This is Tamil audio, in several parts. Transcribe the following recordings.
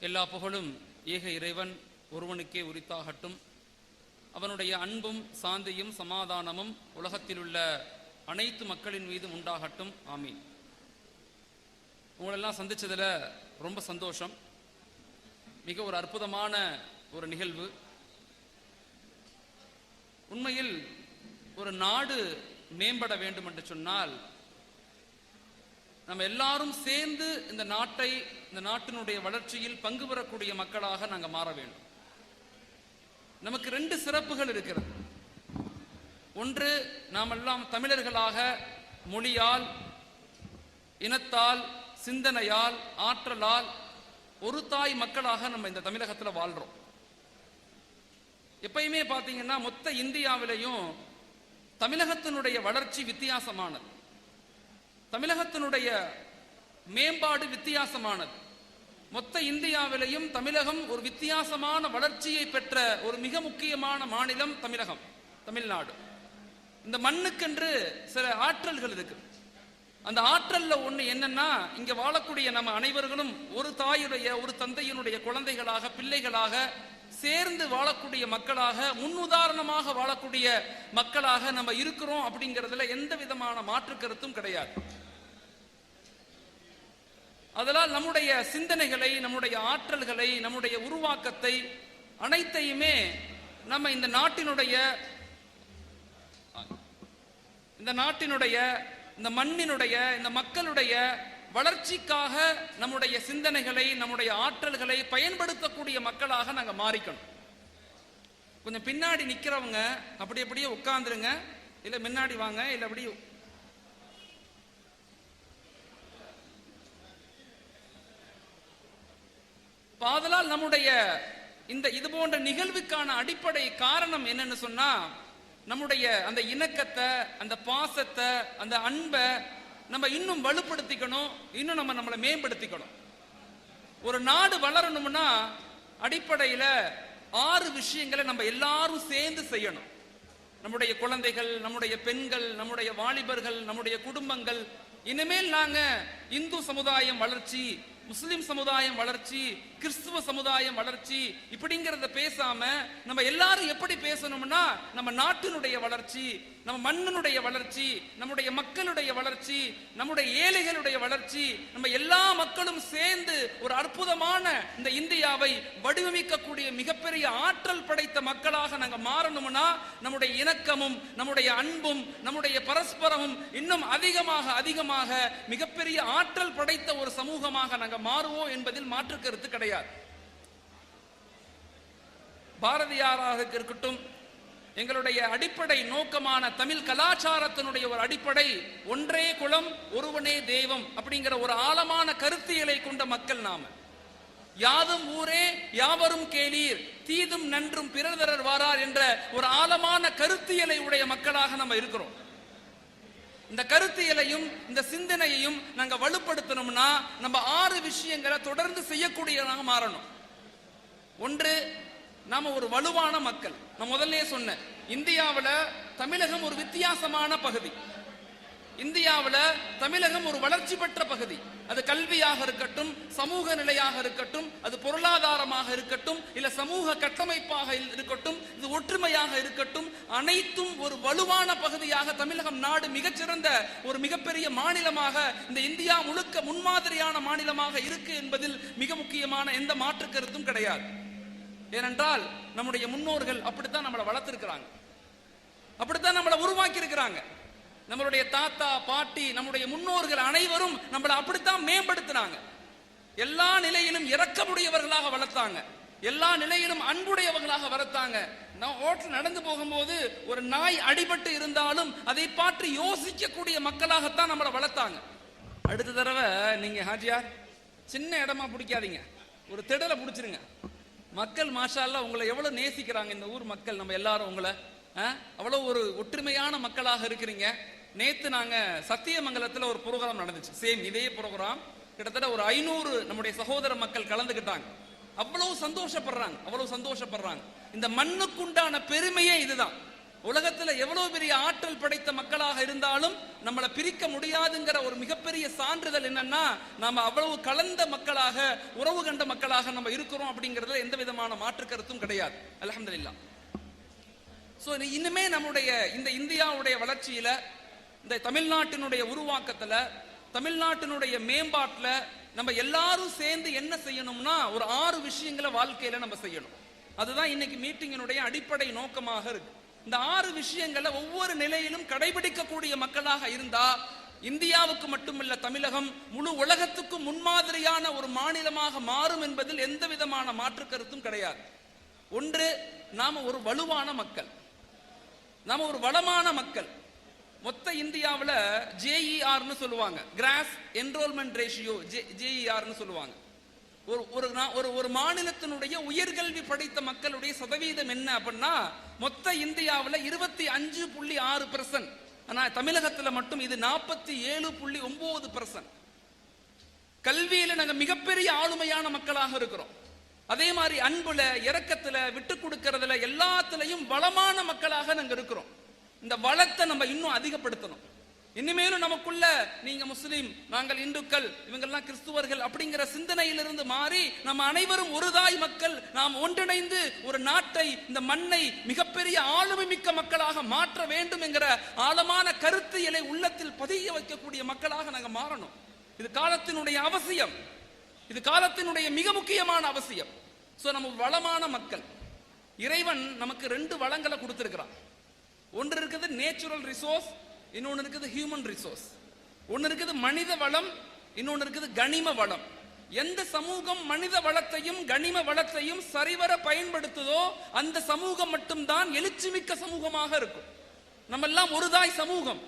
எல்லா புகழும் ஏக இறைவன் ஒருவனுக்கே உரித்தாகட்டும். அவனுடைய அன்பும் சாந்தியும் சமாதானமும் உலகத்திலுள்ள அனைத்து மக்களின் மீது உண்டாகட்டும். ஆமீன். உங்களெல்லாம் சந்திச்சதுல ரொம்ப சந்தோஷம். மிக ஒரு அற்புதமான ஒரு நிகழ்வு. உண்மையில் ஒரு நாடு மேம்பட வேண்டும் என்று சொன்னால் நம்ம எல்லாரும் சேர்ந்து இந்த நாட்டை இந்த நாட்டினுடைய வளர்ச்சியில் பங்கு பெறக்கூடிய மக்களாக நாங்க மாற வேண்டும். நமக்கு ரெண்டு சிறப்புகள் இருக்கிறது. ஒன்று நாம் எல்லாம் தமிழர்களாக மொழியால் இனத்தால் சிந்தனையால் ஆற்றலால் ஒரு தாய் மக்களாக நம்ம இந்த தமிழகத்துல வாழ்றோம். எப்பயுமே பார்த்தீங்கன்னா மொத்த இந்தியாவிலையும் தமிழகத்தினுடைய வளர்ச்சி வித்தியாசமானது. தமிழகத்தினுடைய மேம்பாடு வித்தியாசமானது. மொத்த இந்தியாவிலையும் தமிழகம் ஒரு வித்தியாசமான வளர்ச்சியை பெற்ற ஒரு மிக முக்கியமான மாநிலம் தமிழகம் தமிழ்நாடு. இந்த மண்ணுக்கென்று சில ஆற்றல்கள் இருக்கு. அந்த ஆற்றல்ல ஒண்ணு என்னன்னா இங்க வாழக்கூடிய நம்ம அனைவர்களும் ஒரு தாயுடைய ஒரு தந்தையினுடைய குழந்தைகளாக பிள்ளைகளாக சேர்ந்து வாழக்கூடிய மக்களாக முன்னுதாரணமாக வாழக்கூடிய மக்களாக நம்ம இருக்கிறோம் அப்படிங்கிறதுல எந்த விதமான மாற்று கருத்தும் கிடையாது. அதனால் நம்முடைய சிந்தனைகளை நம்முடைய ஆற்றல்களை நம்முடைய உருவாக்கத்தை அனைத்தையுமே நம்ம இந்த நாட்டினுடைய இந்த நாட்டினுடைய இந்த மண்ணினுடைய இந்த மக்களுடைய வளர்ச்சிக்காக நம்முடைய சிந்தனைகளை நம்முடைய ஆற்றல்களை பயன்படுத்தக்கூடிய மக்களாக நாங்கள் மாறிக்கணும். கொஞ்சம் பின்னாடி நிற்கிறவங்க அப்படி அப்படியே உட்காந்துருங்க இல்லை முன்னாடி வாங்க இல்லை அப்படி ஆதலால் நம்முடைய இந்த இது போன்ற நிகழ்வுக்கான அடிப்படை காரணம் என்னன்னு சொன்னா நம்முடைய அந்த இணக்கத்தை அந்த பாசத்தை அந்த அன்பை நம்ம இன்னும் வலுப்படுத்திக்கணும் இன்னும் நம்ம நம்மளை மேம்படுத்திக்கணும். ஒரு நாடு வளரணும்னா அடிப்படையில் ஆறு விஷயங்களை நம்ம எல்லாரும் சேர்ந்து செய்யணும். நம்முடைய குழந்தைகள் நம்முடைய பெண்கள் நம்முடைய வாலிபர்கள் நம்முடைய குடும்பங்கள் இனிமேல் நாங்க இந்து சமுதாயம் வளர்ச்சி முஸ்லிம் சமுதாயம் வளர்ச்சி கிறிஸ்துவ சமுதாயம் வளர்ச்சி இப்படிங்கிறத பேசாம நம்ம எல்லாரும் எப்படி பேசணும்னா நம்ம நாட்டினுடைய வளர்ச்சி நம்ம மண்ணினுடைய வளர்ச்சி நம்முடைய மக்களுடைய வளர்ச்சி நம்முடைய ஏழைகளுடைய வளர்ச்சி நம்ம எல்லா மக்களும் சேர்ந்து ஒரு அற்புதமான இந்த இந்தியாவை வடிவமைக்கக்கூடிய மிகப்பெரிய ஆற்றல் படைத்த மக்களாக நாங்க மாறணும்னா நம்முடைய இணக்கமும் நம்முடைய அன்பும் நம்முடைய பரஸ்பரமும் இன்னும் அதிகமாக அதிகமாக மிகப்பெரிய ஆற்றல் படைத்த ஒரு சமூகமாக நாங்க மாறுவோம் என்பதில் மாற்று கருத்து கிடையாது. பாரதியாராக இருக்கட்டும் எங்களுடைய அடிப்படை நோக்கமான தமிழ் கலாச்சாரத்தினுடைய ஒரு அடிப்படை ஒன்றே குலம் ஒருவனே தெய்வம் அப்படிங்கிற ஒரு ஆழமான கருத்தியலை கொண்ட மக்கள் நாம. யாதும் ஊரே யாவரும் கேளீர் தீதும் நன்றும் பிறதரர் வாரார் என்ற ஒரு ஆழமான கருத்தியலை உடைய மக்களாக நம்ம இருக்கிறோம். இந்த கருத்தியலையும் இந்த சிந்தனையையும் நாங்க வலுப்படுத்தணும்னா நம்ம ஆறு விஷயங்களை தொடர்ந்து செய்யக்கூடியதாக மாறணும். ஒன்று நாம ஒரு வலுவான மக்கள். நான் முதல்ல சொன்னேன் இந்தியாவில் தமிழகம் ஒரு வித்தியாசமான பகுதி. இந்தியாவில் தமிழகம் ஒரு வளர்ச்சி பெற்ற பகுதி. அது கல்வியாக இருக்கட்டும் சமூக நிலையாக இருக்கட்டும் அது பொருளாதாரமாக இருக்கட்டும் இல்ல சமூக கட்டமைப்பாக இருக்கட்டும் இது ஒற்றுமையாக இருக்கட்டும் அனைத்தும் ஒரு வலுவான பகுதியாக தமிழகம் நாடு மிகச்சிறந்த ஒரு மிகப்பெரிய மாநிலமாக இந்த இந்தியா முழுக்க முன்மாதிரியான மாநிலமாக இருக்கு என்பதில் மிக முக்கியமான எந்த மாற்று கருத்தும் கிடையாது. ஏனென்றால் நம்முடைய முன்னோர்கள் அப்படித்தான் நம்மளை வளர்த்திருக்கிறாங்க. அப்படித்தான் நம்மளை உருவாக்கி இருக்கிறாங்க நம்மளுடைய தாத்தா பாட்டி நம்முடைய முன்னோர்கள் அனைவரும் நம்மளை அப்படித்தான் மேம்படுத்தினாங்க. எல்லா நிலையிலும் இறக்கமுடையவர்களாக வளர்த்தாங்க. எல்லா நிலையிலும் அன்புடையவர்களாக வளர்த்தாங்க. நான் ஓட்டில் நடந்து போகும்போது ஒரு நாய் அடிபட்டு இருந்தாலும் அதை பார்த்து யோசிக்கக்கூடிய மக்களாகத்தான் நம்மளை வளர்த்தாங்க. அடுத்த தடவை நீங்க ஹாஜியார் சின்ன இடமா பிடிக்காதீங்க. ஒரு திடலை பிடிச்சிருங்க. மக்கள் மாஷால உங்களை எவ்வளவு நேசிக்கிறாங்க இந்த ஊர் மக்கள் நம்ம எல்லாரும் உங்களை அவ்வளவு ஒரு ஒற்றுமையான மக்களாக இருக்கிறீங்க. நேத்து நாங்க சத்தியமங்கலத்துல ஒரு ப்ரோக்ராம் நடந்துச்சு. சேம் இதே ப்ரோக்ராம். கிட்டத்தட்ட ஒரு ஐநூறு நம்முடைய சகோதர மக்கள் கலந்துக்கிட்டாங்க. அவ்வளவு சந்தோஷப்படுறாங்க. அவ்வளவு சந்தோஷப்படுறாங்க. இந்த மண்ணுக்குண்டான பெருமையே இதுதான். உலகத்துல எவ்வளவு பெரிய ஆற்றல் படைத்த மக்களாக இருந்தாலும் நம்மளை பிரிக்க முடியாதுங்கிற ஒரு மிகப்பெரிய சான்றிதழ் என்னன்னா நாம அவ்வளவு கலந்த மக்களாக உறவு கண்ட மக்களாக நம்ம இருக்கிறோம் அப்படிங்கறதுல எந்த விதமான மாற்று கருத்தும் கிடையாது. அலமதுல்லா ஸோ இனிமே நம்முடைய இந்த இந்தியாவுடைய வளர்ச்சியில இந்த தமிழ்நாட்டினுடைய உருவாக்கத்துல தமிழ்நாட்டினுடைய மேம்பாட்டுல நம்ம எல்லாரும் சேர்ந்து என்ன செய்யணும்னா ஒரு ஆறு விஷயங்களை வாழ்க்கையில நம்ம செய்யணும். அதுதான் இன்னைக்கு மீட்டிங்கினுடைய அடிப்படை நோக்கமாக இருக்கு. இந்த ஆறு விஷயங்களை ஒவ்வொரு நிலையிலும் கடைபிடிக்கக்கூடிய மக்களாக இருந்தா இந்தியாவுக்கு மட்டுமல்ல தமிழகம் முழு உலகத்துக்கும் முன்மாதிரியான ஒரு மாநிலமாக மாறும் என்பதில் எந்த விதமான மாற்று கருத்தும் கிடையாது. ஒன்று நாம ஒரு வலுவான மக்கள். நாம ஒரு வளமான மக்கள். மொத்த இந்தியாவில் ஜேஇஆர்னு சொல்லுவாங்க. கிராஸ் என்ரோல்மெண்ட் ரேஷியோ ஜேஇஆர்னு சொல்லுவாங்க. ஒரு ஒரு ஒரு ஒரு மாநிலத்தினுடைய உயர்கல்வி படித்த மக்களுடைய சதவீதம் என்ன அப்படின்னா மொத்த இந்தியாவில் இருபத்தி அஞ்சு புள்ளி ஆறு பெர்சன்ட் ஆனால் தமிழகத்தில் மட்டும் இது நாற்பத்தி ஏழு புள்ளி ஒன்பது பெர்சன்ட் கல்வியில் நாங்கள் மிகப்பெரிய ஆளுமையான மக்களாக இருக்கிறோம். அதே மாதிரி அன்புல இறக்கத்தில் விட்டு கொடுக்கறதுல எல்லாத்துலயும் வளமான மக்களாக நாங்கள் இருக்கிறோம். இந்த வளத்தை நம்ம இன்னும் அதிகப்படுத்தணும். இனிமேலும் நமக்குள்ள நீங்க முஸ்லீம் நாங்கள் இந்துக்கள் இவங்கெல்லாம் கிறிஸ்துவர்கள் அப்படிங்கிற சிந்தனையிலிருந்து மாறி நம்ம அனைவரும் ஒரு தாய் மக்கள் நாம் ஒன்றிணைந்து ஒரு நாட்டை இந்த மண்ணை மிகப்பெரிய ஆளுமை மிக்க மக்களாக மாற்ற வேண்டும் என்கிற ஆழமான கருத்தியலை உள்ளத்தில் பதிய வைக்கக்கூடிய மக்களாக நாங்கள் மாறணும். இது காலத்தினுடைய அவசியம். இது காலத்தினுடைய மிக முக்கியமான அவசியம். சோ நம்ம வளமான மக்கள். இறைவன் நமக்கு ரெண்டு வளங்களை கொடுத்திருக்கிறான். ஒன்று இருக்குது நேச்சுரல் ரிசோர்ஸ் இன்னொன்று இருக்குது ஹியூமன் ரிசோர்ஸ் ஒன்று இருக்குது மனித வளம் இன்னொன்று இருக்குது கனிம வளம். எந்த சமூகம் மனித வளத்தையும் கனிம வளத்தையும் சரிவர பயன்படுத்துதோ அந்த சமூகம் மட்டும்தான் எழுச்சிமிக்க சமூகமாக இருக்கும். நம்ம எல்லாம் ஒருதாய் சமூகம்.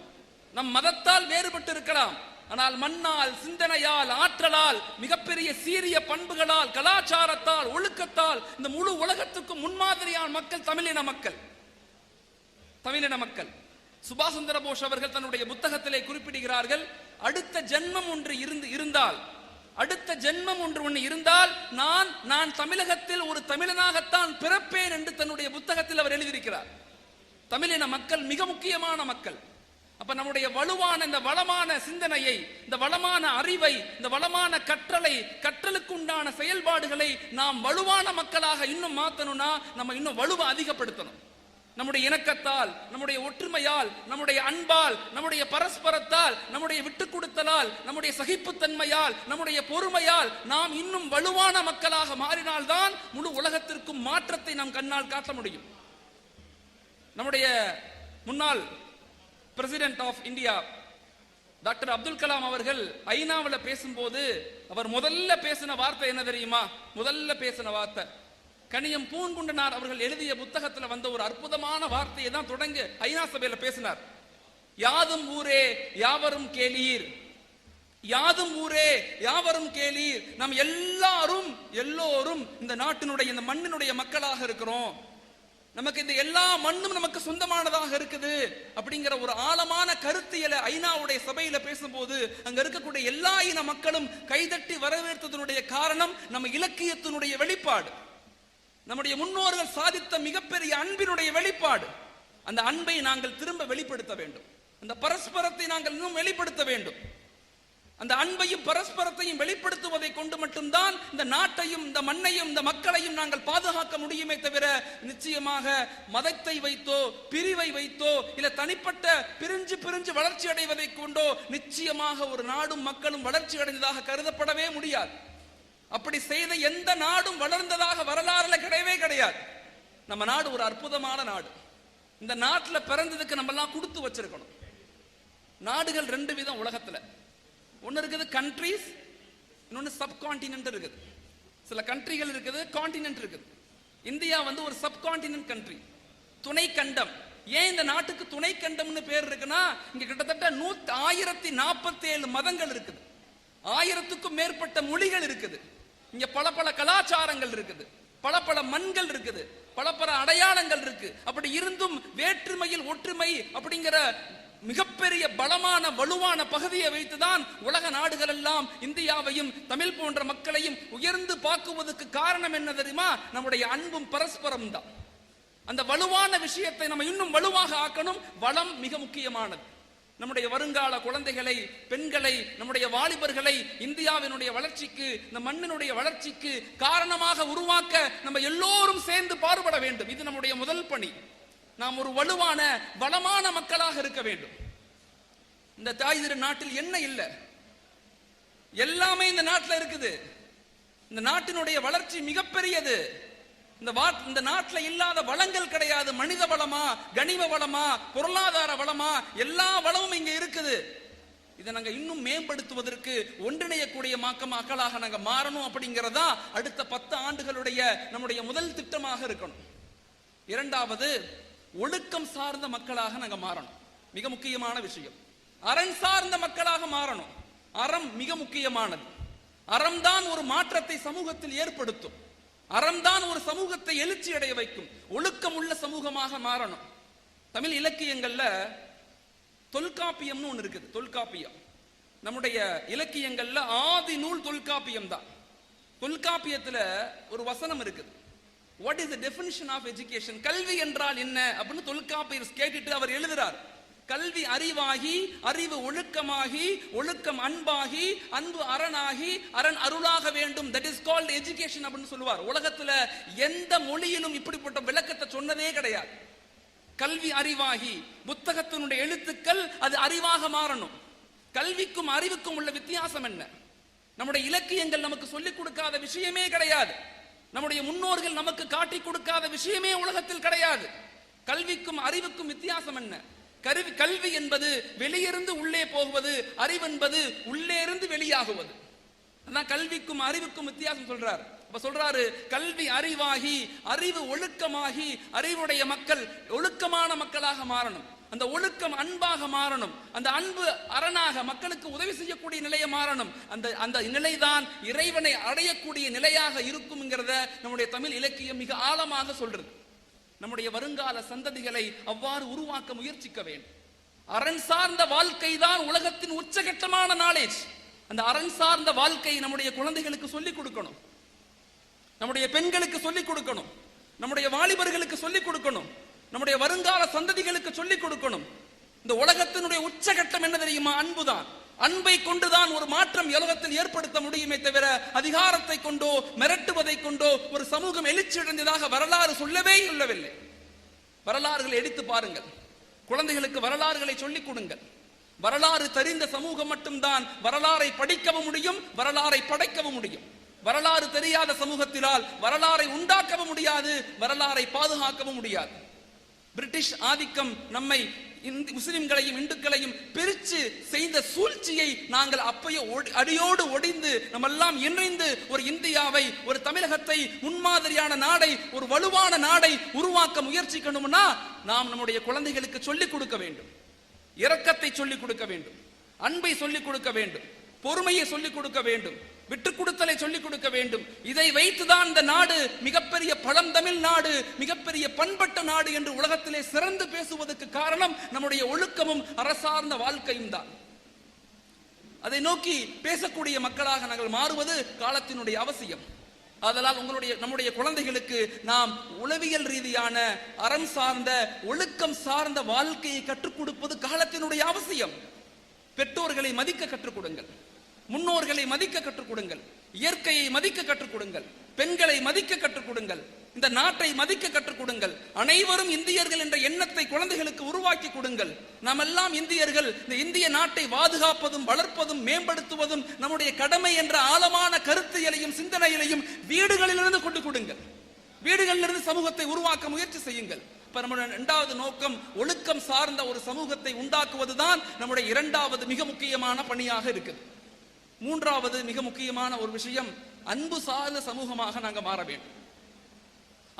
நம் மதத்தால் வேறுபட்டு இருக்கலாம் ஆனால் மண்ணால் சிந்தனையால் ஆற்றலால் மிகப்பெரிய சீரிய பண்புகளால் கலாச்சாரத்தால் ஒழுக்கத்தால் இந்த முழு உலகத்துக்கும் முன்மாதிரியான மக்கள் தமிழின மக்கள். தமிழின மக்கள். சுபாஷ் சந்திர போஸ் அவர்கள் தன்னுடைய புத்தகத்திலே குறிப்பிடுகிறார்கள் அடுத்த ஜென்மம் ஒன்று இருந்து இருந்தால் அடுத்த ஜென்மம் ஒன்று ஒன்று இருந்தால் நான் நான் தமிழகத்தில் ஒரு தமிழனாகத்தான் பிறப்பேன் என்று தன்னுடைய புத்தகத்தில் அவர் எழுதியிருக்கிறார். தமிழின மக்கள் மிக முக்கியமான மக்கள். அப்ப நம்முடைய வலுவான இந்த வளமான சிந்தனையை இந்த வளமான அறிவை இந்த வளமான கற்றலை கற்றலுக்கு உண்டான செயல்பாடுகளை நாம் வலுவான மக்களாக இன்னும் மாத்தணும்னா நம்ம இன்னும் வலுவை அதிகப்படுத்தணும். நம்முடைய இணக்கத்தால் நம்முடைய ஒற்றுமையால் நம்முடைய அன்பால் நம்முடைய பரஸ்பரத்தால் நம்முடைய விட்டுக் கொடுத்தலால் நம்முடைய சகிப்புத்தன்மையால் நம்முடைய பொறுமையால் நாம் இன்னும் வலுவான மக்களாக மாறினால்தான் முழு உலகத்திற்கும் மாற்றத்தை நாம் கண்ணால் காட்ட முடியும். நம்முடைய முன்னாள் president of India doctor Abdul Kalam அவர்கள் ஐநாவில் பேசும்போது அவர் முதல்ல பேசின வார்த்தை என்ன தெரியுமா? முதல்ல பேசின வார்த்தை. கனியம் பூங்குண்டனார் அவர்கள் எழுதிய புத்தகத்துல வந்த ஒரு அற்புதமான வார்த்தையை தான் தொடங்கி ஐநா சபையில பேசினார். யாதும் ஊரே யாவரும் கேளீர். யாதும் ஊரே யாவரும் கேளீர். நம் எல்லாரும் எல்லோரும் இந்த நாட்டினுடைய இந்த மண்ணினுடைய மக்களாக இருக்கிறோம். நமக்கு இந்த எல்லா மண்ணும் நமக்கு சொந்தமானதாக இருக்குது அப்படிங்கிற ஒரு ஆழமான கருத்தியலை ஐநாவுடைய சபையில பேசும்போது அங்க இருக்கக்கூடிய எல்லா இன மக்களும் கைதட்டி வரவேற்றதனுடைய காரணம் நம்ம இலக்கியத்தினுடைய வெளிப்பாடு. நம்முடைய முன்னோர்கள் சாதித்த மிகப்பெரிய அன்பினுடைய வெளிப்பாடு. அந்த அன்பை நாங்கள் திரும்ப வெளிப்படுத்த வேண்டும். அந்த பரஸ்பரத்தை நாங்கள் இன்னும் வெளிப்படுத்த வேண்டும். அந்த அன்பையும் பரஸ்பரத்தையும் வெளிப்படுத்துவதை கொண்டு மட்டும்தான் இந்த நாட்டையும் இந்த மண்ணையும் இந்த மக்களையும் நாங்கள் பாதுகாக்க முடியுமே தவிர நிச்சயமாக மதத்தை வைத்தோ பிரிவை வைத்தோ இல்ல தனிப்பட்ட பிரிஞ்சு பிரிஞ்சு வளர்ச்சி அடைவதை கொண்டோ நிச்சயமாக ஒரு நாடும் மக்களும் வளர்ச்சி அடைந்ததாக கருதப்படவே முடியாது. அப்படி செய்த எந்த நாடும் வளர்ந்ததாக வரலாறுல கிடையவே கிடையாது. நம்ம நாடு ஒரு அற்புதமான நாடு. இந்த நாட்டில் பிறந்ததுக்கு நம்மெல்லாம் கொடுத்து வச்சிருக்கணும். நாடுகள் ரெண்டு விதம் உலகத்தில். ஒன்று இருக்குது கண்ட்ரீஸ் இன்னொன்று சப்கான்டினென்ட் இருக்குது. சில கண்ட்ரிகள் இருக்குது கான்டினென்ட் இருக்குது. இந்தியா வந்து ஒரு சப்கான்டினென்ட் கண்ட்ரி துணை கண்டம் ஏன் இந்த நாட்டுக்கு துணை கண்டம்னு பேர் இருக்குன்னா இங்க கிட்டத்தட்ட நூத்தி ஆயிரத்தி நாற்பத்தி ஏழு மதங்கள் இருக்குது. ஆயிரத்துக்கும் மேற்பட்ட மொழிகள் இருக்குது. இங்க பல பல கலாச்சாரங்கள் இருக்குது. பல பல மண்கள் இருக்குது. பல பல அடையாளங்கள் இருக்கு. அப்படி இருந்தும் வேற்றுமையில் ஒற்றுமை அப்படிங்கிற மிகப்பெரிய பலமான வலுவான பகுதியை வைத்துதான் உலக நாடுகள் எல்லாம் இந்தியாவையும் தமிழ் போன்ற மக்களையும் உயர்ந்து பார்க்குவதற்கு காரணம் என்ன தெரியுமா? நம்முடைய அன்பும் பரஸ்பரம் தான். அந்த வலுவான விஷயத்தை நம்ம இன்னும் வலுவாக ஆக்கணும். வளம் மிக முக்கியமானது. நம்முடைய வருங்கால குழந்தைகளை பெண்களை நம்முடைய வாலிபர்களை இந்தியாவினுடைய வளர்ச்சிக்கு இந்த மண்ணினுடைய வளர்ச்சிக்கு காரணமாக உருவாக்க நம்ம எல்லோரும் சேர்ந்து பாடுபட வேண்டும். இது நம்முடைய முதல் பணி. நாம் ஒரு வலுவான வளமான மக்களாக இருக்க வேண்டும். இந்த தாய் திரு நாட்டில் என்ன இல்லை? எல்லாமே இந்த நாட்டில் இருக்குது. இந்த நாட்டினுடைய வளர்ச்சி மிகப்பெரியது. இந்த வா இந்த நாட்டில் இல்லாத வளங்கள் கிடையாது. மனித வளமா கனிம வளமா பொருளாதார வளமா எல்லா வளமும் இங்க இருக்குது. இதை நாங்க இன்னும் மேம்படுத்துவதற்கு ஒன்றிணையக்கூடிய மாக்க மக்களாக நாங்க மாறணும் அப்படிங்கிறதா அடுத்த பத்து ஆண்டுகளுடைய நம்முடைய முதல் திட்டமாக இருக்கணும். இரண்டாவது ஒழுக்கம் சார்ந்த மக்களாக நாங்க மாறணும். மிக முக்கியமான விஷயம். அரண் சார்ந்த மக்களாக மாறணும். அறம் மிக முக்கியமானது. அறம்தான் ஒரு மாற்றத்தை சமூகத்தில் ஏற்படுத்தும். அறம்தான் ஒரு சமூகத்தை எழுச்சி அடைய வைக்கும். ஒழுக்கம் உள்ள சமூகமாக மாறணும். தமிழ் இலக்கியங்கள்ல தொல்காப்பியம்னு ஒண்ணு இருக்குது தொல்காப்பியம். நம்முடைய இலக்கியங்கள்ல ஆதி நூல் தொல்காப்பியம் தான் தொல்காப்பியத்துல ஒரு வசனம் இருக்குது. What is the definition of education கல்வி என்றால் என்ன? அப்படின்னு தொல்காப்பியர் கேட்டுட்டு அவர் எழுதுறார். கல்வி அறிவாகி அறிவு ஒழுக்கமாகி ஒழுக்கம் அன்பாகி அன்பு அரணாகி அரண் அருளாக வேண்டும். தட் இஸ் கால்ட் எஜுகேஷன் அப்படின்னு சொல்லுவார். உலகத்துல எந்த மொழியிலும் இப்படிப்பட்ட விளக்கத்தை சொன்னதே கிடையாது. கல்வி அறிவாகி புத்தகத்தினுடைய எழுத்துக்கள் அது அறிவாக மாறணும். கல்விக்கும் அறிவுக்கும் உள்ள வித்தியாசம் என்ன? நம்முடைய இலக்கியங்கள் நமக்கு சொல்லிக் கொடுக்காத விஷயமே கிடையாது. நம்முடைய முன்னோர்கள் நமக்கு காட்டி கொடுக்காத விஷயமே உலகத்தில் கிடையாது. கல்விக்கும் அறிவுக்கும் வித்தியாசம் என்ன? கருவி கல்வி என்பது வெளியிருந்து உள்ளே போகுவது அறிவு என்பது உள்ளே இருந்து வெளியாகுவது. அதான் கல்விக்கும் அறிவுக்கும் வித்தியாசம் சொல்றார். அப்ப சொல்றாரு கல்வி அறிவாகி அறிவு ஒழுக்கமாகி அறிவுடைய மக்கள் ஒழுக்கமான மக்களாக மாறணும். அந்த ஒழுக்கம் அன்பாக மாறணும். அந்த அன்பு அரணாக மக்களுக்கு உதவி செய்யக்கூடிய நிலையை மாறணும். அந்த அந்த நிலைதான் இறைவனை அடையக்கூடிய நிலையாக இருக்கும்ங்கிறத நம்முடைய தமிழ் இலக்கியம் மிக ஆழமாக சொல்றது. நம்முடைய வருங்கால சந்ததிகளை அவ்வாறு உருவாக்க முயற்சிக்க வேண்டும். அரண் சார்ந்த வாழ்க்கை தான் உலகத்தின் உச்சகட்டமான நாலேஜ் அந்த அரண் சார்ந்த வாழ்க்கை நம்முடைய குழந்தைகளுக்கு சொல்லிக் கொடுக்கணும். நம்முடைய பெண்களுக்கு சொல்லிக் கொடுக்கணும். நம்முடைய வாலிபர்களுக்கு சொல்லிக் கொடுக்கணும். நம்முடைய வருங்கால சந்ததிகளுக்கு சொல்லிக் கொடுக்கணும். இந்த உலகத்தினுடைய உச்சகட்டம் என்ன தெரியுமா? அன்புதான். அன்பை கொண்டுதான் ஒரு மாற்றம் உலகத்தில் ஏற்படுத்த முடியுமே தவிர அதிகாரத்தை கொண்டோ மிரட்டுவதை கொண்டோ ஒரு சமூகம் எழுச்சியடைந்ததாக வரலாறு சொல்லவே சொல்லவில்லை வரலாறுகளை எடுத்து பாருங்கள். குழந்தைகளுக்கு வரலாறுகளை சொல்லிக் கொடுங்கள். வரலாறு தெரிந்த சமூகம் மட்டும்தான் வரலாறை படிக்கவும் முடியும் வரலாறை படைக்கவும் முடியும். வரலாறு தெரியாத சமூகத்தினால் வரலாறை உண்டாக்கவும் முடியாது வரலாறை பாதுகாக்கவும் முடியாது. பிரிட்டிஷ் ஆதிக்கம் நம்மை முஸ்லிம்களையும் இந்துக்களையும் பிரிச்சு செய்த சூழ்ச்சியை நாங்கள் அப்பயே ஒடி- அடியோடு ஒடிந்து நம்மெல்லாம் இணைந்து ஒரு இந்தியாவை ஒரு தமிழகத்தை முன்மாதிரியான நாடை ஒரு வலுவான நாடை உருவாக்க முயற்சிக்கணும்னா நாம் நம்முடைய குழந்தைகளுக்கு சொல்லிக் கொடுக்க வேண்டும். இரக்கத்தை சொல்லிக் கொடுக்க வேண்டும். அன்பை சொல்லிக் கொடுக்க வேண்டும். பொறுமையை சொல்லிக் கொடுக்க வேண்டும். விட்டுக் கொடுத்தலை சொல்லிக் கொடுக்க வேண்டும். இதை வைத்துதான் இந்த நாடு மிகப்பெரிய பழந்தமிழ் நாடு மிகப்பெரிய பண்பட்ட நாடு என்று உலகத்திலே சிறந்து பேசுவதற்கு காரணம் நம்முடைய ஒழுக்கமும் அரசார்ந்த வாழ்க்கையும் தான். அதை நோக்கி பேசக்கூடிய மக்களாக நாங்கள் மாறுவது காலத்தினுடைய அவசியம். அதனால் உங்களுடைய நம்முடைய குழந்தைகளுக்கு நாம் உளவியல் ரீதியான அறம் சார்ந்த ஒழுக்கம் சார்ந்த வாழ்க்கையை கற்றுக் கொடுப்பது காலத்தினுடைய அவசியம். பெற்றோர்களை மதிக்க கற்றுக் கொடுங்கள். முன்னோர்களை மதிக்க கற்றுக் கொடுங்கள். இயற்கையை மதிக்க கற்றுக் கொடுங்கள். பெண்களை மதிக்க கற்றுக் கொடுங்கள். இந்த நாட்டை மதிக்க கற்றுக் கொடுங்கள். அனைவரும் இந்தியர்கள் என்ற எண்ணத்தை குழந்தைகளுக்கு உருவாக்கி கொடுங்கள். நாம் எல்லாம் இந்தியர்கள். இந்த இந்திய நாட்டை பாதுகாப்பதும் வளர்ப்பதும் மேம்படுத்துவதும் நம்முடைய கடமை என்ற ஆழமான கருத்தியலையும் சிந்தனையிலையும் வீடுகளிலிருந்து கொண்டு கொடுங்கள். வீடுகளிலிருந்து சமூகத்தை உருவாக்க முயற்சி செய்யுங்கள். இப்ப நம்முடைய இரண்டாவது நோக்கம் ஒழுக்கம் சார்ந்த ஒரு சமூகத்தை உண்டாக்குவதுதான் நம்முடைய இரண்டாவது மிக முக்கியமான பணியாக இருக்குது. மூன்றாவது மிக முக்கியமான ஒரு விஷயம் அன்பு சார்ந்த சமூகமாக நாங்கள் மாற வேண்டும்.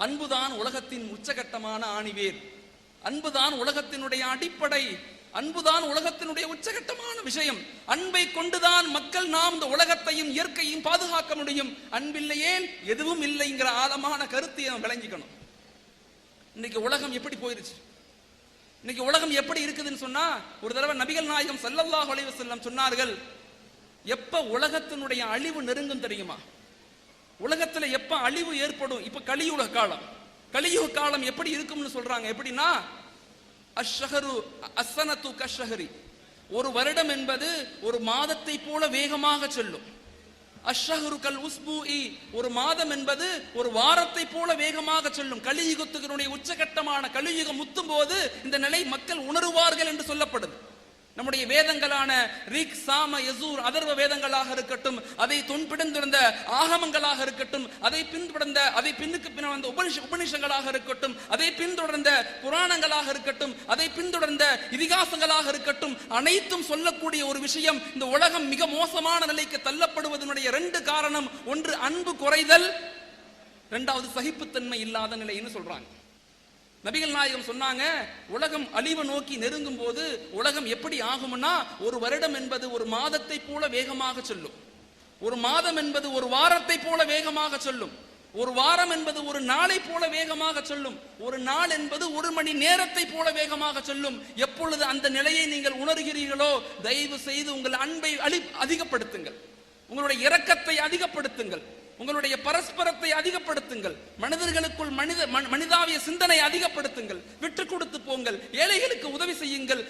அன்புதான் உலகத்தின் உச்சகட்டமான ஆணிவேர். அன்புதான் உலகத்தினுடைய அடிப்படை. அன்புதான் உலகத்தினுடைய உச்சகட்டமான விஷயம். அன்பை கொண்டுதான் மக்கள் நாம் இந்த உலகத்தையும் இயற்கையும் பாதுகாக்க முடியும். அன்பில்லையே எதுவும் இல்லைங்கிற ஆழமான கருத்தை அவன் விளங்கிக்கணும். இன்னைக்கு உலகம் எப்படி போயிருச்சு? இன்னைக்கு உலகம் எப்படி இருக்குதுன்னு சொன்னா ஒரு தடவை நபிகள் நாயகம் ஸல்லல்லாஹு செல்லம் சொன்னார்கள் எப்ப உலகத்தினுடைய அழிவு நெருங்கும் தெரியுமா? உலகத்துல எப்ப அழிவு ஏற்படும்? இப்ப கலியுக காலம். கலியுக காலம் எப்படி இருக்கும்னு சொல்றாங்க. எப்படின்னா அஷ்ஷஹரு அஸ்ஸனத்து கஷ்ஷஹரி. ஒரு வருடம் என்பது ஒரு மாதத்தை போல வேகமாக செல்லும். அஷ்ஷஹரு கல் உஸ்பு ஒரு மாதம் என்பது ஒரு வாரத்தை போல வேகமாக செல்லும். கலியுகத்துடைய உச்சகட்டமான கலியுகம் முத்தும் போது இந்த நிலை மக்கள் உணருவார்கள் என்று சொல்லப்படுது. நம்முடைய வேதங்களான ரிக் சாம யசூர் அதர்வ வேதங்களாக இருக்கட்டும் அதை தொன்பிடந்திருந்த ஆகமங்களாக இருக்கட்டும் அதை பின்தொடர்ந்த அதை பின்னுக்கு பின் வந்த உபனிஷ உபனிஷங்களாக இருக்கட்டும் அதை பின்தொடர்ந்த புராணங்களாக இருக்கட்டும் அதை பின்தொடர்ந்த இதிகாசங்களாக இருக்கட்டும் அனைத்தும் சொல்லக்கூடிய ஒரு விஷயம் இந்த உலகம் மிக மோசமான நிலைக்கு தள்ளப்படுவதனுடைய ரெண்டு காரணம் ஒன்று அன்பு குறைதல் இரண்டாவது சகிப்புத்தன்மை இல்லாத நிலைன்னு சொல்றாங்க. நபிகள் நாயகம் சொன்னாங்க உலகம் அழிவை நோக்கி நெருங்கும் போது உலகம் எப்படி ஆகும்னா ஒரு வருடம் என்பது ஒரு மாதத்தை போல வேகமாக சொல்லும். ஒரு மாதம் என்பது ஒரு வாரத்தை போல வேகமாக சொல்லும். ஒரு வாரம் என்பது ஒரு நாளை போல வேகமாக சொல்லும். ஒரு நாள் என்பது ஒரு மணி நேரத்தை போல வேகமாக சொல்லும். எப்பொழுது அந்த நிலையை நீங்கள் உணர்கிறீர்களோ தயவு செய்து உங்கள் அன்பை அழி அதிகப்படுத்துங்கள். உங்களுடைய இரக்கத்தை அதிகப்படுத்துங்கள். உங்களுடைய பரஸ்பரத்தை அதிகப்படுத்துங்கள். மனிதர்களுக்குள் மனித மனிதாவிய சிந்தனை அதிகப்படுத்துங்கள். விட்டு கொடுத்து போங்கள். ஏழைகளுக்கு உதவி செய்யுங்கள்.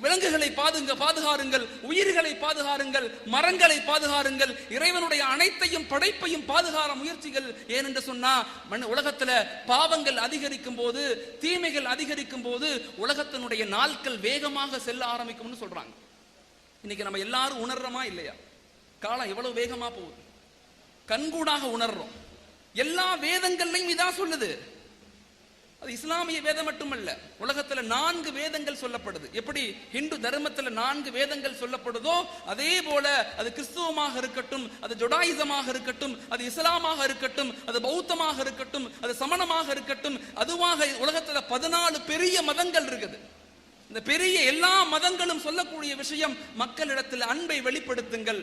விலங்குகளை பாதுங்க பாதுகாருங்கள். உயிர்களை பாதுகாருங்கள். மரங்களை பாதுகாருங்கள். இறைவனுடைய அனைத்தையும் படைப்பையும் பாதுகார முயற்சிகள். ஏனென்று சொன்னா உலகத்துல பாவங்கள் அதிகரிக்கும் போது தீமைகள் அதிகரிக்கும் போது உலகத்தினுடைய நாட்கள் வேகமாக செல்ல ஆரம்பிக்கும்னு சொல்றாங்க. இன்னைக்கு நம்ம எல்லாரும் உணர்றோமா இல்லையா? காலம் எவ்வளவு வேகமா போகுது? கண்கூடாக உணர்றோம். எல்லா வேதங்கள்லையும் இதான் சொல்லுது. அது இஸ்லாமிய வேதம் மட்டுமல்ல உலகத்துல நான்கு வேதங்கள் சொல்லப்படுது. எப்படி? ஹிந்து தர்மத்துல நான்கு வேதங்கள் சொல்லப்படுதோ அதே போல அது கிறிஸ்துவமாக இருக்கட்டும் அது ஜொடாயிசமாக இருக்கட்டும் அது இஸ்லாமாக இருக்கட்டும் அது பௌத்தமாக இருக்கட்டும் அது சமணமாக இருக்கட்டும் அதுவாக உலகத்துல பதினாலு பெரிய மதங்கள் இருக்குது. இந்த பெரிய எல்லா மதங்களும் சொல்லக்கூடிய விஷயம் மக்களிடத்தில் அன்பை வெளிப்படுத்துங்கள்.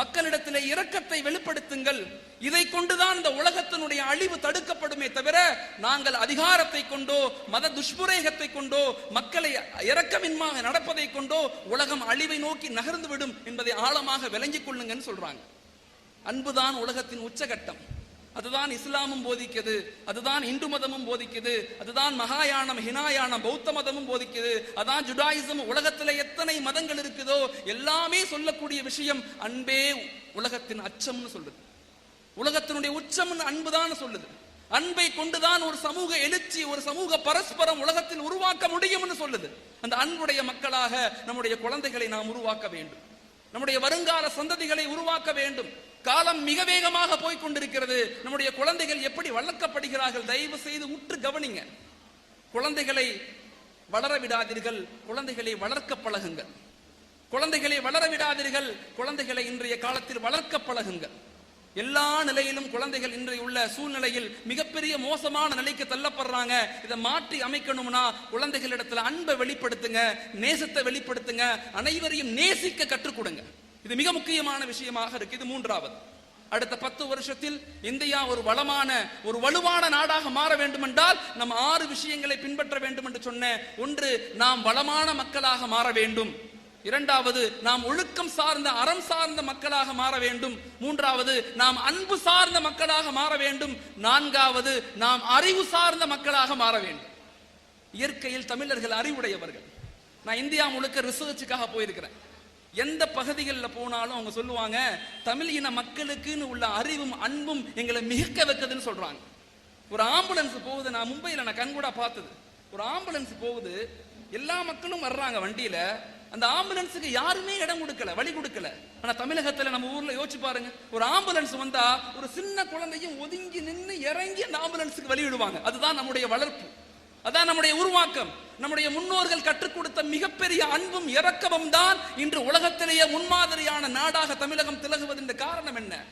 மக்களிடத்திலே இரக்கத்தை வெளிப்படுத்துங்கள். இதை கொண்டுதான் இந்த உலகத்தினுடைய அழிவு தடுக்கப்படுமே தவிர நாங்கள் அதிகாரத்தை கொண்டோ மத துஷ்புரேகத்தை கொண்டோ மக்களை இரக்கமின்மாக நடப்பதை கொண்டோ உலகம் அழிவை நோக்கி நகர்ந்து விடும் என்பதை ஆழமாக விளங்கிக் கொள்ளுங்கன்னு சொல்றாங்க. அன்புதான் உலகத்தின் உச்சகட்டம். அதுதான் இஸ்லாமும் போதிக்குது. அதுதான் இந்து மதமும் போதிக்குது. அதுதான் மகாயானம் ஹினாயானம் பௌத்த மதமும் போதிக்குது. அதான் ஜுடாயிசம் உலகத்துல எத்தனை மதங்கள் இருக்குதோ எல்லாமே சொல்லக்கூடிய விஷயம் அன்பே உலகத்தின் அச்சம்னு சொல்லுது. உலகத்தினுடைய உச்சம்னு அன்புதான் சொல்லுது. அன்பை கொண்டுதான் ஒரு சமூக எழுச்சி ஒரு சமூக பரஸ்பரம் உலகத்தில் உருவாக்க முடியும்னு சொல்லுது. அந்த அன்புடைய மக்களாக நம்முடைய குழந்தைகளை நாம் உருவாக்க வேண்டும். நம்முடைய வருங்கால சந்ததிகளை உருவாக்க வேண்டும். காலம் மிக வேகமாக போய்கொண்டிருக்கிறது நம்முடைய குழந்தைகள் எப்படி வளர்க்கப்படுகிறார்கள்? தயவு செய்து உற்று கவனிங்க. குழந்தைகளை வளர விடாதீர்கள். குழந்தைகளை வளர்க்க பழகுங்கள். குழந்தைகளை வளர விடாதீர்கள். குழந்தைகளை இன்றைய காலத்தில் வளர்க்க பழகுங்கள். எல்லா நிலையிலும் குழந்தைகள் இன்றைய உள்ள சூழ்நிலையில் மிகப்பெரிய மோசமான நிலைக்கு தள்ளப்படுறாங்க. இதை மாற்றி அமைக்கணும்னா குழந்தைகளிடத்துல அன்பை வெளிப்படுத்துங்க நேசத்தை வெளிப்படுத்துங்க அனைவரையும் நேசிக்க கற்றுக் கொடுங்க இது மிக முக்கியமான விஷயமாக இருக்கு. இது மூன்றாவது. அடுத்த பத்து வருஷத்தில் இந்தியா ஒரு வளமான ஒரு வலுவான நாடாக மாற வேண்டும் என்றால் நம் ஆறு விஷயங்களை பின்பற்ற வேண்டும் என்று சொன்ன ஒன்று நாம் வளமான மக்களாக மாற வேண்டும். இரண்டாவது நாம் ஒழுக்கம் சார்ந்த அறம் சார்ந்த மக்களாக மாற வேண்டும். மூன்றாவது நாம் அன்பு சார்ந்த மக்களாக மாற வேண்டும். நான்காவது நாம் அறிவு சார்ந்த மக்களாக மாற வேண்டும். இயற்கையில் தமிழர்கள் அறிவுடையவர்கள். நான் இந்தியா முழுக்க ரிசர்ச்சுக்காக போயிருக்கிறேன். எந்த பகுதிகளில் போனாலும் அவங்க சொல்லுவாங்க தமிழ் இன மக்களுக்குன்னு உள்ள அறிவும் அன்பும் எங்களை மிகக்க வைக்குதுன்னு சொல்றாங்க. ஒரு ஆம்புலன்ஸ் போகுது நான் மும்பையில் நான் கண்கூடா பார்த்தது. ஒரு ஆம்புலன்ஸ் போகுது எல்லா மக்களும் வர்றாங்க வண்டியில. அந்த ஆம்புலன்ஸுக்கு யாருமே இடம் கொடுக்கல வழி கொடுக்கல. ஆனா தமிழகத்துல நம்ம ஊர்ல யோசிச்சு பாருங்க ஒரு ஆம்புலன்ஸ் வந்தா ஒரு சின்ன குழந்தையும் ஒதுங்கி நின்று இறங்கி அந்த ஆம்புலன்ஸுக்கு வழி விடுவாங்க அதுதான் நம்முடைய வளர்ப்பு. அதான் நம்முடைய உருவாக்கம். நம்முடைய முன்னோர்கள் கற்றுக் கொடுத்த மிகப்பெரிய அன்பும் இரக்கமும் தான் இன்று உலகத்திலேயே முன்மாதிரியான நாடாக தமிழகம் திலகுவதன் காரணம் என்ன?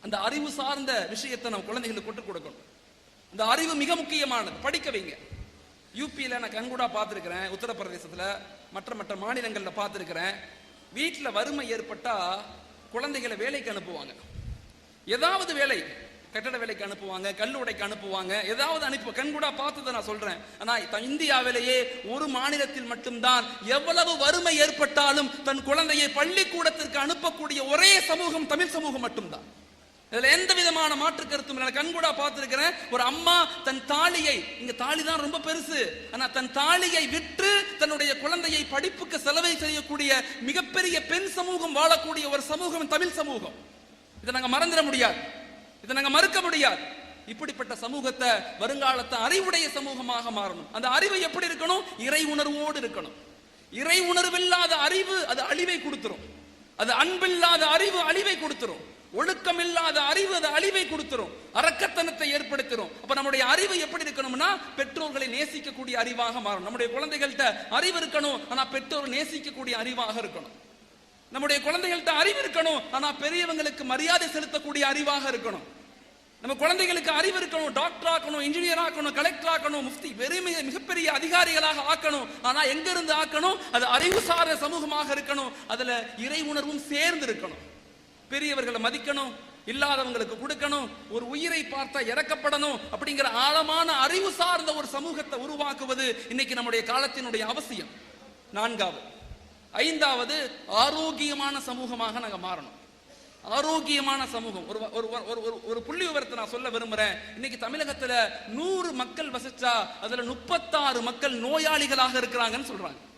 அந்த அறிவு சார்ந்த விஷயத்தை நம்ம குழந்தைகளுக்கு கொட்டுக் கொடுக்கணும். அந்த அறிவு மிக முக்கியமானது. படிக்க வைங்க. யூபியில் நான் கண்கூடா பார்த்துருக்கிறேன் உத்தரப்பிரதேசத்தில் மற்ற மற்ற மாநிலங்களில் பார்த்துருக்கிறேன். வீட்டில் வறுமை ஏற்பட்டால் குழந்தைகளை வேலைக்கு அனுப்புவாங்க. ஏதாவது வேலை கட்டட வேலைக்கு அனுப்புவாங்க கல்லுடைக்கு அனுப்புவாங்க ஏதாவது அனுப்பு கண்கூடா பார்த்ததை நான் சொல்றேன். ஆனா இந்தியாவிலேயே ஒரு மாநிலத்தில் மட்டும்தான். எவ்வளவு வறுமை ஏற்பட்டாலும் தன் குழந்தையை பள்ளிக்கூடத்திற்கு அனுப்பக்கூடிய ஒரே சமூகம் தமிழ் சமூகம் மட்டும்தான். இதுல எந்த விதமான மாற்று கருத்தும் இல்லை. நான் கண்கூடா பார்த்திருக்கிறேன். ஒரு அம்மா தன் தாலியை இங்க தாலி தான் ரொம்ப பெருசு. ஆனா தன் தாலியை விற்று தன்னுடைய குழந்தையை படிப்புக்கு செலவை செய்யக்கூடிய மிகப்பெரிய பெண் சமூகம் வாழக்கூடிய ஒரு சமூகம் தமிழ் சமூகம். இதை நாங்க மறந்துட முடியாது. இதை நாங்க மறுக்க முடியாது. இப்படிப்பட்ட சமூகத்தை வருங்காலத்தை அறிவுடைய சமூகமாக மாறணும். அந்த அறிவு எப்படி இருக்கணும்? இறை உணர்வோடு இருக்கணும். இறை உணர்வில்லாத அறிவு அது அழிவை கொடுத்துரும். அது அன்பில்லாத அறிவு அழிவை கொடுத்துரும். ஒழுக்கம் இல்லாத அறிவு அது அழிவை கொடுத்துரும். அரக்கத்தனத்தை ஏற்படுத்திடும் அப்ப நம்முடைய அறிவு எப்படி இருக்கணும்னா பெற்றோர்களை நேசிக்கக்கூடிய அறிவாக மாறும். நம்முடைய குழந்தைகள்கிட்ட அறிவு இருக்கணும் ஆனா பெற்றோர் நேசிக்கக்கூடிய அறிவாக இருக்கணும். நம்முடைய குழந்தைகள்கிட்ட அறிவு இருக்கணும் ஆனா பெரியவங்களுக்கு மரியாதை செலுத்தக்கூடிய அறிவாக இருக்கணும். நம்ம குழந்தைகளுக்கு அறிவு இருக்கணும் டாக்டர் ஆக்கணும் இன்ஜினியர் ஆக்கணும் கலெக்டர் ஆக்கணும் முஃப்தி பெருமை மிகப்பெரிய அதிகாரிகளாக ஆக்கணும். ஆனா எங்க இருந்து ஆக்கணும்? அது அறிவுசார சமூகமாக இருக்கணும். அதுல இறை உணர்வும் சேர்ந்து இருக்கணும். பெரியவர்களை மதிக்கணும் இல்லாதவங்களுக்கு கொடுக்கணும் ஒரு உயிரை பார்த்தா இறக்கப்படணும் அப்படிங்கிற ஆழமான அறிவு சார்ந்த ஒரு சமூகத்தை உருவாக்குவது இன்னைக்கு நம்முடைய காலத்தினுடைய அவசியம். நான்காவது ஐந்தாவது ஆரோக்கியமான சமூகமாக நாங்கள் மாறணும். ஆரோக்கியமான சமூகம். ஒரு ஒரு ஒரு- ஒரு ஒரு புள்ளி விவரத்தை நான் சொல்ல விரும்புறேன். இன்னைக்கு தமிழகத்தில் நூறு மக்கள் வசிச்சா அதில் முப்பத்தாறு மக்கள் நோயாளிகளாக இருக்கிறாங்கன்னு சொல்கிறாங்க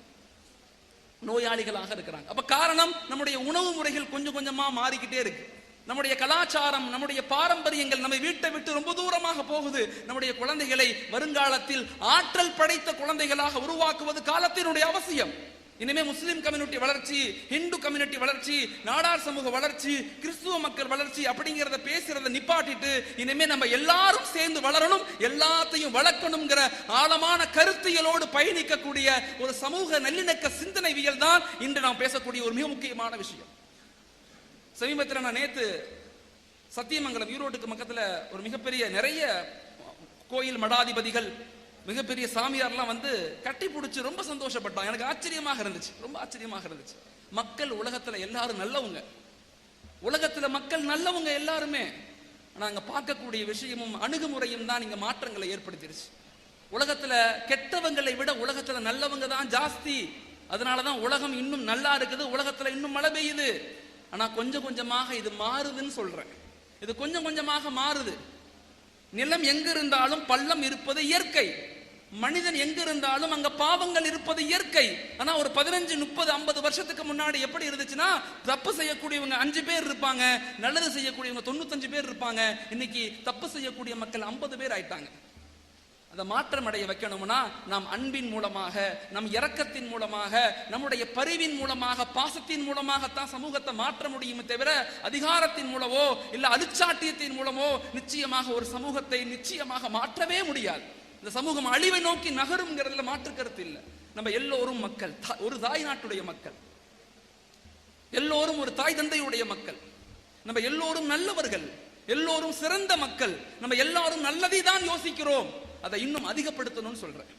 நோயாளிகளாக இருக்கிறாங்க. அப்ப காரணம் நம்முடைய உணவு முறைகள் கொஞ்சம் கொஞ்சமா மாறிக்கிட்டே இருக்கு. நம்முடைய கலாச்சாரம் நம்முடைய பாரம்பரியங்கள் நம்மை வீட்டை விட்டு ரொம்ப தூரமாக போகுது. நம்முடைய குழந்தைகளை வருங்காலத்தில் ஆற்றல் படைத்த குழந்தைகளாக உருவாக்குவது காலத்தினுடைய அவசியம். இனிமே முஸ்லிம் கம்யூனிட்டி வளர்ச்சி ஹிந்து கம்யூனிட்டி வளர்ச்சி நாடார் சமூக வளர்ச்சி கிறிஸ்துவ மக்கள் வளர்ச்சி அப்படிங்கறத பேசுறத நிப்பாட்டிட்டு இனிமே நம்ம எல்லாரும் சேர்ந்து வளரணும் எல்லாத்தையும் வளர்க்கணுங்கிற ஆழமான கருத்தியலோடு பயணிக்கக்கூடிய ஒரு சமூக நல்லிணக்க சிந்தனைவியல் தான் இன்று நாம் பேசக்கூடிய ஒரு மிக முக்கியமான விஷயம். சமீபத்தில் நான் நேத்து சத்தியமங்கலம் ஈரோட்டுக்கு பக்கத்துல ஒரு மிகப்பெரிய நிறைய கோயில் மடாதிபதிகள் மிகப்பெரிய சாமியார்லாம் வந்து கட்டி பிடிச்சி ரொம்ப சந்தோஷப்பட்டான் எனக்கு ஆச்சரியமாக இருந்துச்சு. ரொம்ப ஆச்சரியமாக இருந்துச்சு. மக்கள் உலகத்துல எல்லாரும் நல்லவங்க. உலகத்துல மக்கள் நல்லவங்க எல்லாருமே. ஆனா அங்க பார்க்கக்கூடிய விஷயமும் அணுகுமுறையும் தான் இங்க மாற்றங்களை ஏற்படுத்திருச்சு. உலகத்துல கெட்டவங்களை விட உலகத்துல நல்லவங்க தான் ஜாஸ்தி. அதனாலதான் உலகம் இன்னும் நல்லா இருக்குது. உலகத்துல இன்னும் மழை பெய்யுது. ஆனா கொஞ்சம் கொஞ்சமாக இது மாறுதுன்னு சொல்றேன். இது கொஞ்சம் கொஞ்சமாக மாறுது. நிலம் எங்க இருந்தாலும் பள்ளம் இருப்பது இயற்கை. மனிதன் எங்க இருந்தாலும் அங்க பாவங்கள் இருப்பது இயற்கை. ஆனா ஒரு பதினஞ்சு முப்பது ஐம்பது வருஷத்துக்கு முன்னாடி எப்படி இருந்துச்சுன்னா தப்பு செய்யக்கூடியவங்க அஞ்சு பேர் இருப்பாங்க நல்லது செய்யக்கூடியவங்க தொண்ணூத்தஞ்சு பேர் இருப்பாங்க. இன்னைக்கு தப்பு செய்யக்கூடிய மக்கள் ஐம்பது பேர் ஆயிட்டாங்க. அதை மாற்றம் அடைய வைக்கணும்னா நாம் அன்பின் மூலமாக நம் இரக்கத்தின் மூலமாக நம்முடைய பரிவின் மூலமாக பாசத்தின் மூலமாகத்தான் சமூகத்தை மாற்ற முடியுமே தவிர அதிகாரத்தின் மூலமோ இல்ல அலுச்சாட்டியத்தின் மூலமோ நிச்சயமாக ஒரு சமூகத்தை நிச்சயமாக மாற்றவே முடியாது. இந்த சமூகம் அழிவை நோக்கி நகருங்கிறதுல மாற்று கருத்து இல்லை. நம்ம எல்லோரும் மக்கள் ஒரு தாய் நாட்டுடைய மக்கள். எல்லோரும் ஒரு தாய் தந்தையுடைய மக்கள். நம்ம எல்லோரும் நல்லவர்கள் எல்லோரும் சிறந்த மக்கள். நம்ம எல்லாரும் நல்லதை தான் யோசிக்கிறோம். அதை இன்னும் அதிகப்படுத்தணும்னு சொல்றேன்.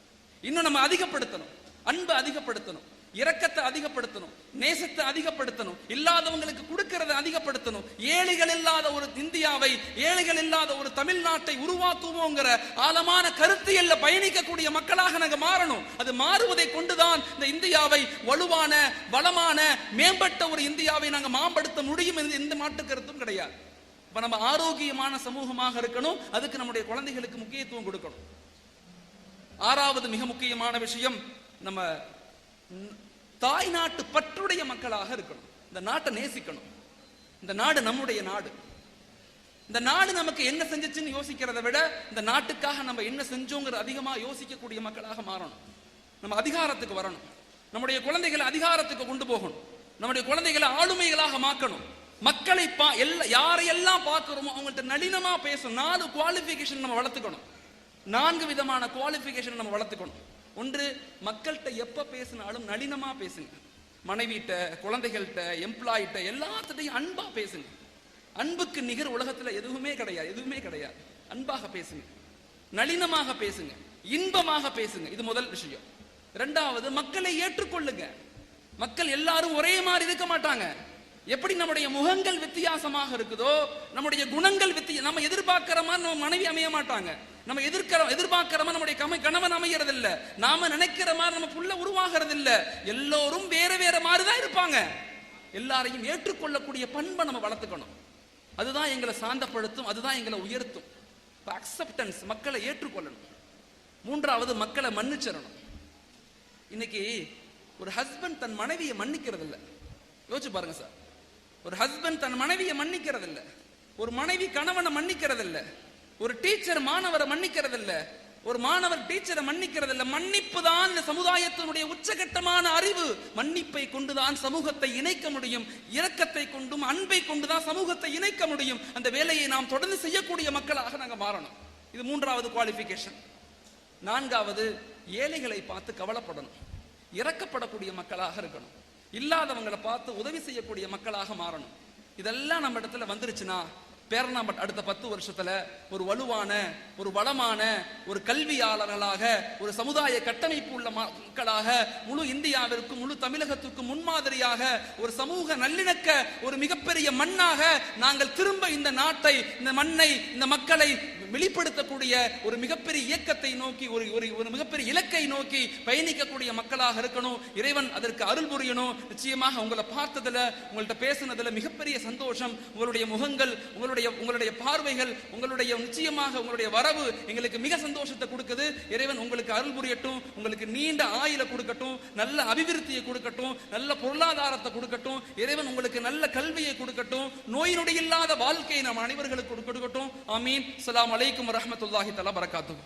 இன்னும் நம்ம அதிகப்படுத்தணும். அன்பை அதிகப்படுத்தணும். இரக்கத்தை அதிகப்படுத்தணும் நேசத்தை அதிகப்படுத்தணும் இல்லாதவங்களுக்கு கொடுக்கறதை அதிகப்படுத்தணும். ஏழைகள் இல்லாத ஒரு இந்தியாவை ஏழைகள் இல்லாத ஒரு தமிழ்நாட்டை உருவாக்குவோங்கிற ஆழமான கருத்தியல்ல பயணிக்கக்கூடிய மக்களாக நாங்க மாறணும். அது மாறுவதை கொண்டுதான் இந்த இந்தியாவை வலுவான வளமான மேம்பட்ட ஒரு இந்தியாவை நாங்க மாம்படுத்த முடியும் என்று எந்த மாட்டு கருத்தும் கிடையாது. இப்ப நம்ம ஆரோக்கியமான சமூகமாக இருக்கணும் அதுக்கு நம்முடைய குழந்தைகளுக்கு முக்கியத்துவம் கொடுக்கணும். ஆறாவது மிக முக்கியமான விஷயம் நம்ம தாய் நாட்டு பற்றுடைய மக்களாக இருக்கணும். இந்த நாட்டை நேசிக்கணும். இந்த நாடு நம்முடைய நாடு. இந்த நாடு நமக்கு என்ன செஞ்சுச்சுன்னு யோசிக்கிறதை விட இந்த நாட்டுக்காக நம்ம என்ன செஞ்சோங்கிற அதிகமாக யோசிக்கக்கூடிய மக்களாக மாறணும். நம்ம அதிகாரத்துக்கு வரணும். நம்முடைய குழந்தைகளை அதிகாரத்துக்கு கொண்டு போகணும். நம்முடைய குழந்தைகளை ஆளுமைகளாக மாக்கணும். மக்களை பா எல்லா யாரையெல்லாம் பார்க்குறோமோ அவங்கள்ட்ட நளினமாக பேசணும். நாலு குவாலிஃபிகேஷன் நம்ம வளர்த்துக்கணும். நான்கு விதமான குவாலிஃபிகேஷன் நம்ம வளர்த்துக்கணும். ஒன்று மக்கள்கிட்ட எப்ப பேசினாலும் நளினமா பேசுங்க. மனைவிட்ட குழந்தைகள்கிட்ட எம்ப்ளாயிட்ட எல்லாத்துட்டையும் அன்பா பேசுங்க. அன்புக்கு நிகர் உலகத்துல எதுவுமே கிடையாது எதுவுமே கிடையாது. அன்பாக பேசுங்க. நளினமாக பேசுங்க. இன்பமாக பேசுங்க. இது முதல் விஷயம். ரெண்டாவது மக்களை ஏற்றுக்கொள்ளுங்க. மக்கள் எல்லாரும் ஒரே மாதிரி இருக்க மாட்டாங்க. எப்படி நம்முடைய முகங்கள் வித்தியாசமாக இருக்குதோ நம்முடைய குணங்கள் வித்திய நம்ம எதிர்பார்க்கிற மாதிரி நம்ம மனைவி அமைய மாட்டாங்க. நம்ம எதிர்க்கிற எதிர்பார்க்கிற மாதிரி நம்முடைய கம கணவன் அமைகிறது இல்ல நாம நினைக்கிற மாதிரி நம்ம புள்ள உருவாகிறது இல்ல எல்லோரும் வேற வேற மாதிரி தான் இருப்பாங்க. எல்லாரையும் ஏற்றுக்கொள்ளக்கூடிய பண்பை நம்ம வளர்த்துக்கணும். அதுதான் எங்களை சாந்தப்படுத்தும் அதுதான் எங்களை உயர்த்தும். அக்செப்டன்ஸ் மக்களை ஏற்றுக்கொள்ளணும். மூன்றாவது மக்களை மன்னிச்சிடணும். இன்னைக்கு ஒரு ஹஸ்பண்ட் தன் மனைவியை மன்னிக்கிறது இல்லை யோசிச்சு பாருங்க சார். ஒரு ஹஸ்பண்ட் தன் மனைவியை மன்னிக்கிறது இல்ல ஒரு மனைவி கணவனை மன்னிக்கிறது இல்ல ஒரு டீச்சர் மாணவரை மன்னிக்கிறது இல்ல ஒரு மாணவர் டீச்சரை மன்னிக்கிறது இல்ல மன்னிப்பு தான் இந்த சமுதாயத்தினுடைய உச்சகட்டமான அறிவு. மன்னிப்பை கொண்டுதான் சமூகத்தை இணைக்க முடியும். இரக்கத்தை கொண்டும் அன்பை கொண்டுதான் சமூகத்தை இணைக்க முடியும். அந்த வேலையை நாம் தொடர்ந்து செய்யக்கூடிய மக்களாக நாங்கள் மாறணும். இது மூன்றாவது குவாலிஃபிகேஷன் நான்காவது ஏழைகளை பார்த்து கவலைப்படணும். இறக்கப்படக்கூடிய மக்களாக இருக்கணும். இல்லாதவங்களை பார்த்து உதவி செய்யக்கூடிய மக்களாக மாறணும். இதெல்லாம் நம்ம இடத்துல வந்துருச்சுன்னா பேரணாம்பட் அடுத்த பத்து வருஷத்துல ஒரு வலுவான ஒரு வளமான ஒரு கல்வியாளர்களாக ஒரு சமுதாய கட்டமைப்பு உள்ள மக்களாக முழு இந்தியாவிற்கும் முழு தமிழகத்துக்கும் முன்மாதிரியாக ஒரு சமூக நல்லிணக்க ஒரு மிகப்பெரிய மண்ணாக நாங்கள் திரும்ப இந்த நாட்டை இந்த மண்ணை இந்த மக்களை வெளிப்படுத்தக்கூடிய ஒரு மிகப்பெரிய இயக்கத்தை நோக்கி ஒரு ஒரு ஒரு மிகப்பெரிய இலக்கை நோக்கி பயணிக்கக்கூடிய மக்களாக இருக்கணும். இறைவன் அதற்கு அருள் புரியணும். நிச்சயமாக உங்களை பார்த்ததுல உங்கள்ட்ட பேசுனதுல மிகப்பெரிய சந்தோஷம். உங்களுடைய முகங்கள் உங்களுடைய உங்களுடைய பார்வைகள் உங்களுடைய நிச்சயமாக உங்களுடைய வரவு எங்களுக்கு மிக சந்தோஷத்தை கொடுக்குது. இறைவன் உங்களுக்கு அருள் புரியட்டும். உங்களுக்கு நீண்ட ஆயில கொடுக்கட்டும். நல்ல அபிவிருத்தியை கொடுக்கட்டும். நல்ல பொருளாதாரத்தை கொடுக்கட்டும். இறைவன் உங்களுக்கு நல்ல கல்வியை கொடுக்கட்டும். நோயினுடைய இல்லாத வாழ்க்கையை நம் அனைவர்களுக்கு கொடுக்கட்டும். அமீன் சலாம் அலைக்கும் வரஹ்மத்துல்லாஹி தஆலா பரக்காத்துஹு